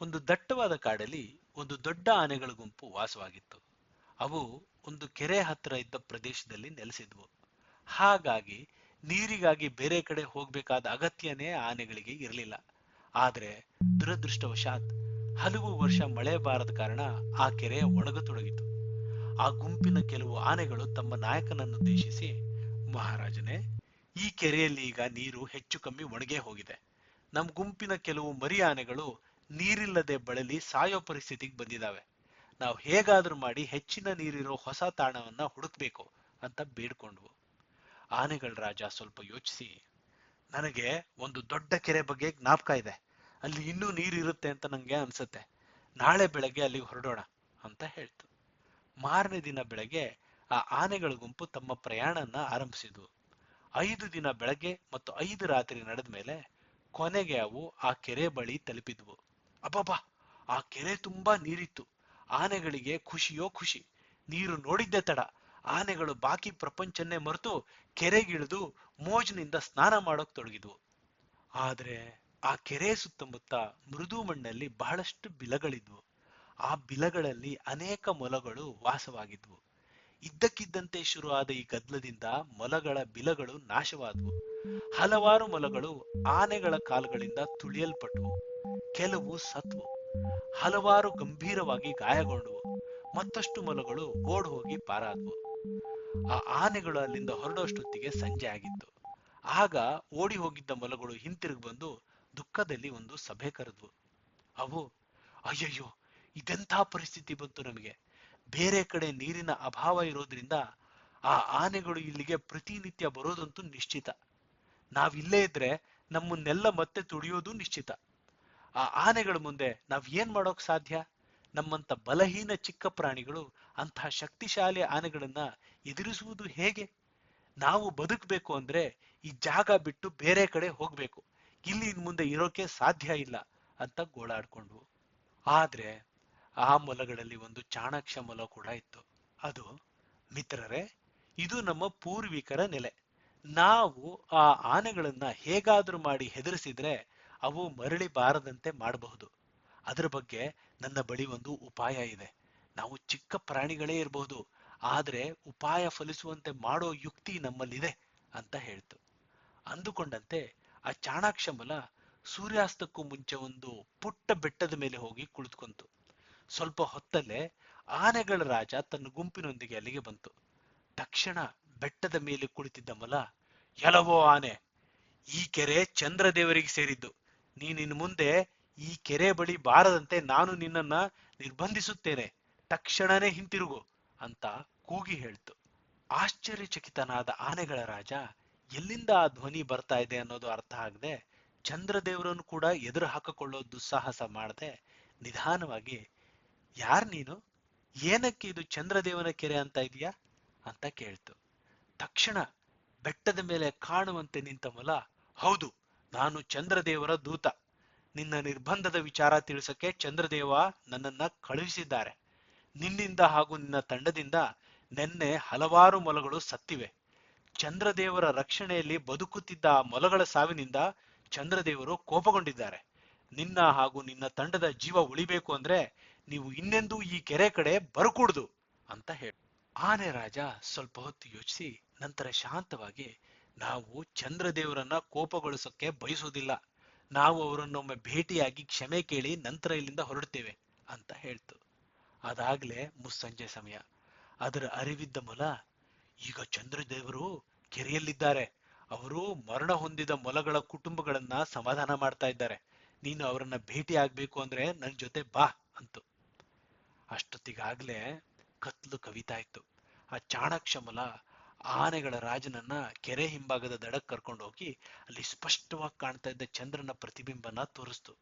ಒಂದು ದಟ್ಟವಾದ ಕಾಡಲ್ಲಿ ಒಂದು ದೊಡ್ಡ ಆನೆಗಳ ಗುಂಪು ವಾಸವಾಗಿತ್ತು. ಅವು ಒಂದು ಕೆರೆ ಹತ್ತಿರ ಇದ್ದ ಪ್ರದೇಶದಲ್ಲಿ ನೆಲೆಸಿದ್ವು. ಹಾಗಾಗಿ ನೀರಿಗಾಗಿ ಬೇರೆ ಕಡೆ ಹೋಗಬೇಕಾದ ಅಗತ್ಯನೇ ಆನೆಗಳಿಗೆ ಇರಲಿಲ್ಲ. ಆದರೆ ದುರದೃಷ್ಟವಶಾತ್ ಹಲವು ವರ್ಷ ಮಳೆ ಬಾರದ ಕಾರಣ ಆ ಕೆರೆ ಒಣಗತೊಡಗಿತು. ಆ ಗುಂಪಿನ ಕೆಲವು ಆನೆಗಳು ತಮ್ಮ ನಾಯಕನನ್ನುದ್ದೇಶಿಸಿ, ಮಹಾರಾಜನೇ, ಈ ಕೆರೆಯಲ್ಲಿ ಈಗ ನೀರು ಹೆಚ್ಚು ಕಮ್ಮಿ ಒಣಗೇ ಹೋಗಿದೆ. ನಮ್ಮ ಗುಂಪಿನ ಕೆಲವು ಮರಿ ಆನೆಗಳು ನೀರಿಲ್ಲದೆ ಬಳಲಿ ಸಾಯೋ ಪರಿಸ್ಥಿತಿಗೆ ಬಂದಿದ್ದಾವೆ ನಾವು ಹೇಗಾದ್ರೂ ಮಾಡಿ ಹೆಚ್ಚಿನ ನೀರಿರೋ ಹೊಸ ತಾಣವನ್ನ ಹುಡುಕ್ಬೇಕು ಅಂತ ಬೇಡ್ಕೊಂಡ್ವು. ಆನೆಗಳ ರಾಜ ಸ್ವಲ್ಪ ಯೋಚಿಸಿ, ನನಗೆ ಒಂದು ದೊಡ್ಡ ಕೆರೆ ಬಗ್ಗೆ ಜ್ಞಾಪಕ ಇದೆ. ಅಲ್ಲಿ ಇನ್ನೂ ನೀರಿರುತ್ತೆ ಅಂತ ನಂಗೆ ಅನ್ಸುತ್ತೆ. ನಾಳೆ ಬೆಳಗ್ಗೆ ಅಲ್ಲಿಗೆ ಹೊರಡೋಣ, ಅಂತ ಹೇಳ್ತು. ಮಾರನೇ ದಿನ ಬೆಳಗ್ಗೆ ಆ ಆನೆಗಳ ಗುಂಪು ತಮ್ಮ ಪ್ರಯಾಣನ ಆರಂಭಿಸಿದ್ವು. ಐದು ದಿನ ಬೆಳಗ್ಗೆ ಮತ್ತು ಐದು ರಾತ್ರಿ ನಡೆದ ಮೇಲೆ ಕೊನೆಗೆ ಅವು ಆ ಕೆರೆ ಬಳಿ ತಲುಪಿದ್ವು. ಅಬ್ಬಬ್ಬಾ, ಆ ಕೆರೆ ತುಂಬಾ ನೀರಿತ್ತು. ಆನೆಗಳಿಗೆ ಖುಷಿಯೋ ಖುಷಿ. ನೀರು ನೋಡಿದ್ದೆ ತಡ. ಆನೆಗಳು ಬಾಕಿ ಪ್ರಪಂಚನ್ನೇ ಮರೆತು ಕೆರೆಗಿಳಿದು ಮೋಜಿನಿಂದ ಸ್ನಾನ ಮಾಡೋಕ್ ತೊಡಗಿದ್ವು. ಆದ್ರೆ ಆ ಕೆರೆ ಸುತ್ತಮುತ್ತ ಮೃದು ಮಣ್ಣಲ್ಲಿ ಬಹಳಷ್ಟು ಬಿಲಗಳಿದ್ವು. ಆ ಬಿಲಗಳಲ್ಲಿ ಅನೇಕ ಮೊಲಗಳು ವಾಸವಾಗಿದ್ವು. ಇದ್ದಕ್ಕಿದ್ದಂತೆ ಶುರುವಾದ ಈ ಗದ್ಲದಿಂದ ಮೊಲಗಳ ಬಿಲಗಳು ನಾಶವಾದವು. ಹಲವಾರು ಮೊಲಗಳು ಆನೆಗಳ ಕಾಲುಗಳಿಂದ ತುಳಿಯಲ್ಪಟ್ಟವು, ಕೆಲವು ಸತ್ವು ಹಲವಾರು ಗಂಭೀರವಾಗಿ ಗಾಯಗೊಂಡವು, ಮತ್ತಷ್ಟು ಮೊಲಗಳು ಓಡ್ ಹೋಗಿ ಪಾರಾದವು. ಆ ಆನೆಗಳು ಅಲ್ಲಿಂದ ಹೊರಡುವಷ್ಟೊತ್ತಿಗೆ ಸಂಜೆ ಆಗಿತ್ತು. ಆಗ ಓಡಿ ಹೋಗಿದ್ದ ಮೊಲಗಳು ಹಿಂತಿರುಗಿ ಬಂದು ದುಃಖದಲ್ಲಿ ಒಂದು ಸಭೆ ಕರೆದ್ವು. ಅವು, ಅಯ್ಯಯ್ಯೋ, ಇದೆಂಥ ಪರಿಸ್ಥಿತಿ ಬಂತು ನಮಗೆ. ಬೇರೆ ಕಡೆ ನೀರಿನ ಅಭಾವ ಇರೋದ್ರಿಂದ ಆ ಆನೆಗಳು ಇಲ್ಲಿಗೆ ಪ್ರತಿನಿತ್ಯ ಬರೋದಂತೂ ನಿಶ್ಚಿತ. ನಾವಿಲ್ಲೇ ಇದ್ರೆ ನಮ್ಮನ್ನೆಲ್ಲ ಮತ್ತೆ ತುಡಿಯೋದು ನಿಶ್ಚಿತ. ಆ ಆನೆಗಳ ಮುಂದೆ ನಾವ್ ಏನ್ ಮಾಡೋಕ್ ಸಾಧ್ಯ? ನಮ್ಮಂತ ಬಲಹೀನ ಚಿಕ್ಕ ಪ್ರಾಣಿಗಳು ಅಂತಹ ಶಕ್ತಿಶಾಲಿ ಆನೆಗಳನ್ನ ಎದುರಿಸುವುದು ಹೇಗೆ? ನಾವು ಬದುಕಬೇಕು ಅಂದ್ರೆ ಈ ಜಾಗ ಬಿಟ್ಟು ಬೇರೆ ಕಡೆ ಹೋಗ್ಬೇಕು. ಇಲ್ಲಿ ಇನ್ ಮುಂದೆ ಇರೋಕೆ ಸಾಧ್ಯ ಇಲ್ಲ ಅಂತ ಗೋಳಾಡ್ಕೊಂಡ್ವು ಆದ್ರೆ ಆ ಮೊಲಗಳಲ್ಲಿ ಒಂದು ಚಾಣಾಕ್ಷ ಮೊಲ ಕೂಡ ಇತ್ತು. ಅದು ಮಿತ್ರರೇ, ಇದು ನಮ್ಮ ಪೂರ್ವಿಕರ ನೆಲೆ. ನಾವು ಆ ಆನೆಗಳನ್ನ ಹೇಗಾದ್ರೂ ಮಾಡಿ ಹೆದರಿಸಿದ್ರೆ ಅವು ಮರಳಿ ಬಾರದಂತೆ ಮಾಡಬಹುದು. ಅದರ ಬಗ್ಗೆ ನನ್ನ ಬಳಿ ಒಂದು ಉಪಾಯ ಇದೆ. ನಾವು ಚಿಕ್ಕ ಪ್ರಾಣಿಗಳೇ ಇರಬಹುದು ಆದರೆ ಉಪಾಯ ಫಲಿಸುವಂತೆ ಮಾಡೋ ಯುಕ್ತಿ ನಮ್ಮಲ್ಲಿದೆ ಅಂತ ಹೇಳ್ತು. ಅಂದುಕೊಂಡಂತೆ ಆ ಚಾಣಾಕ್ಷ ಮೊಲ ಸೂರ್ಯಾಸ್ತಕ್ಕೂ ಮುಂಚೆ ಒಂದು ಪುಟ್ಟ ಬೆಟ್ಟದ ಮೇಲೆ ಹೋಗಿ ಕುಳಿತುಕೊಂತು. ಸ್ವಲ್ಪ ಹೊತ್ತಲ್ಲೇ ಆನೆಗಳ ರಾಜ ತನ್ನ ಗುಂಪಿನೊಂದಿಗೆ ಅಲ್ಲಿಗೆ ಬಂತು. ತಕ್ಷಣ ಬೆಟ್ಟದ ಮೇಲೆ ಕುಳಿತಿದ್ದ ಮಲ ಎಲವೋ ಆನೆ, ಈ ಕೆರೆ ಚಂದ್ರದೇವರಿಗೆ ಸೇರಿದ್ದು. ನೀನಿನ್ ಮುಂದೆ ಈ ಕೆರೆ ಬಳಿ ಬಾರದಂತೆ ನಾನು ನಿನ್ನನ್ನ ನಿರ್ಬಂಧಿಸುತ್ತೇನೆ. ತಕ್ಷಣನೇ ಹಿಂತಿರುಗು, ಅಂತ ಕೂಗಿ ಹೇಳ್ತು. ಆಶ್ಚರ್ಯಚಕಿತನಾದ ಆನೆಗಳ ರಾಜ, ಎಲ್ಲಿಂದ ಆ ಧ್ವನಿ ಬರ್ತಾ ಇದೆ ಅನ್ನೋದು ಅರ್ಥ ಆಗದೆ, ಚಂದ್ರದೇವರನ್ನು ಕೂಡ ಎದುರು ಹಾಕಿಕೊಳ್ಳೋ ದುಸ್ಸಾಹಸ ಮಾಡದೆ, ನಿಧಾನವಾಗಿ, ಯಾರ್ ನೀನು? ಏನಕ್ಕೆ ಇದು ಚಂದ್ರದೇವನ ಕೆರೆ ಅಂತ ಇದೆಯಾ? ಅಂತ ಕೇಳ್ತು. ತಕ್ಷಣ ಬೆಟ್ಟದ ಮೇಲೆ ಕಾಣುವಂತೆ ನಿಂತ ಮೊಲ, ಹೌದು, ನಾನು ಚಂದ್ರದೇವರ ದೂತ. ನಿನ್ನ ನಿರ್ಬಂಧದ ವಿಚಾರ ತಿಳಿಸಕ್ಕೆ ಚಂದ್ರದೇವ ನನ್ನನ್ನ ಕಳುಹಿಸಿದ್ದಾರೆ. ನಿನ್ನಿಂದ ಹಾಗೂ ನಿನ್ನ ತಂಡದಿಂದ ನೆನ್ನೆ ಹಲವಾರು ಮೊಲಗಳು ಸತ್ತಿವೆ. ಚಂದ್ರದೇವರ ರಕ್ಷಣೆಯಲ್ಲಿ ಬದುಕುತ್ತಿದ್ದ ಆ ಮೊಲಗಳ ಸಾವಿನಿಂದ ಚಂದ್ರದೇವರು ಕೋಪಗೊಂಡಿದ್ದಾರೆ. ನಿನ್ನ ಹಾಗೂ ನಿನ್ನ ತಂಡದ ಜೀವ ಉಳಿಬೇಕು ಅಂದ್ರೆ ನೀವು ಇನ್ನೆಂದೂ ಈ ಕೆರೆ ಕಡೆ ಬರಕೂಡ್ದು ಅಂತ ಹೇಳಿ. ಆನೆ ರಾಜ ಸ್ವಲ್ಪ ಹೊತ್ತು ಯೋಚಿಸಿ, ನಂತರ ಶಾಂತವಾಗಿ, ನಾವು ಚಂದ್ರದೇವರನ್ನ ಕೋಪಗೊಳಿಸೋಕೆ ಬಯಸೋದಿಲ್ಲ ನಾವು ಅವರನ್ನೊಮ್ಮೆ ಭೇಟಿಯಾಗಿ ಕ್ಷಮೆ ಕೇಳಿ ನಂತರ ಇಲ್ಲಿಂದ ಹೊರಡ್ತೇವೆ ಅಂತ ಹೇಳ್ತು. ಅದಾಗ್ಲೇ ಮುಸ್ಸಂಜೆ ಸಮಯ. ಅದರ ಅರಿವಿದ್ದ ಮೊಲ, ಈಗ ಚಂದ್ರದೇವರು ಕೆರೆಯಲ್ಲಿದ್ದಾರೆ. ಅವರು ಮರಣ ಹೊಂದಿದ ಮೊಲಗಳ ಕುಟುಂಬಗಳನ್ನ ಸಮಾಧಾನ ಮಾಡ್ತಾ ಇದ್ದಾರೆ. ನೀನು ಅವರನ್ನ ಭೇಟಿ ಆಗ್ಬೇಕು ಅಂದ್ರೆ ನನ್ ಜೊತೆ ಬಾ ಅಂತು. ಅಷ್ಟೊತ್ತಿಗಾಗ್ಲೇ ಕತ್ಲು ಕವಿತಾ ಇತ್ತು. ಆ ಚಾಣಾಕ್ಷ ಮೊಲ ಆನೆಗಳ ರಾಜನನ್ನ ಕೆರೆ ಹಿಂಭಾಗದ ದಡಕ್ ಕರ್ಕೊಂಡು ಹೋಗಿ ಅಲ್ಲಿ ಸ್ಪಷ್ಟವಾಗಿ ಕಾಣ್ತಾ ಇದ್ದ ಚಂದ್ರನ ಪ್ರತಿಬಿಂಬನ ತೋರಿಸ್ತು.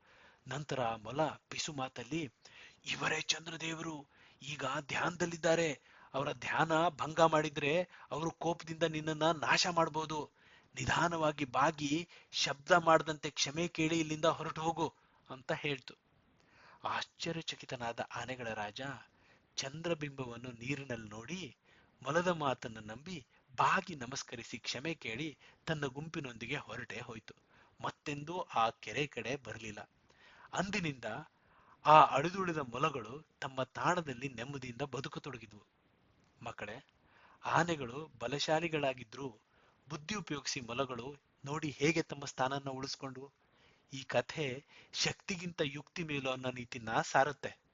ನಂತರ ಆ ಮೊಲ ಪಿಸು ಮಾತಲ್ಲಿ, ಇವರೇ ಚಂದ್ರದೇವರು, ಈಗ ಧ್ಯಾನದಲ್ಲಿದ್ದಾರೆ. ಅವರ ಧ್ಯಾನ ಭಂಗ ಮಾಡಿದ್ರೆ ಅವರು ಕೋಪದಿಂದ ನಿನ್ನನ್ನ ನಾಶ ಮಾಡ್ಬೋದು. ನಿಧಾನವಾಗಿ ಬಾಗಿ, ಶಬ್ದ ಮಾಡದಂತೆ ಕ್ಷಮೆ ಕೇಳಿ ಇಲ್ಲಿಂದ ಹೊರಟು ಹೋಗು, ಅಂತ ಹೇಳ್ತು. ಆಶ್ಚರ್ಯಚಕಿತನಾದ ಆನೆಗಳ ರಾಜ ಚಂದ್ರಬಿಂಬವನ್ನು ನೀರಿನಲ್ಲಿ ನೋಡಿ ಮೊಲದ ಮಾತನ್ನು ನಂಬಿ ಬಾಗಿ ನಮಸ್ಕರಿಸಿ ಕ್ಷಮೆ ಕೇಳಿ ತನ್ನ ಗುಂಪಿನೊಂದಿಗೆ ಹೊರಟೇ ಹೋಯ್ತು. ಮತ್ತೆಂದೂ ಆ ಕೆರೆ ಕಡೆ ಬರಲಿಲ್ಲ. ಅಂದಿನಿಂದ ಆ ಅಳಿದುಳಿದ ಮೊಲಗಳು ತಮ್ಮ ತಾಣದಲ್ಲಿ ನೆಮ್ಮದಿಯಿಂದ ಬದುಕತೊಡಗಿದ್ವು. ಮಕ್ಕಳೇ, ಆನೆಗಳು ಬಲಶಾಲಿಗಳಾಗಿದ್ರೂ ಬುದ್ಧಿ ಉಪಯೋಗಿಸಿ ಮೊಲಗಳು ನೋಡಿ ಹೇಗೆ ತಮ್ಮ ಸ್ಥಾನನ ಉಳಿಸ್ಕೊಂಡ್ವು? ಈ ಕಥೆ ಶಕ್ತಿಗಿಂತ ಯುಕ್ತಿ ಮೇಲು ಅನ್ನೋ ನೀತಿನ ಸಾರುತ್ತೆ.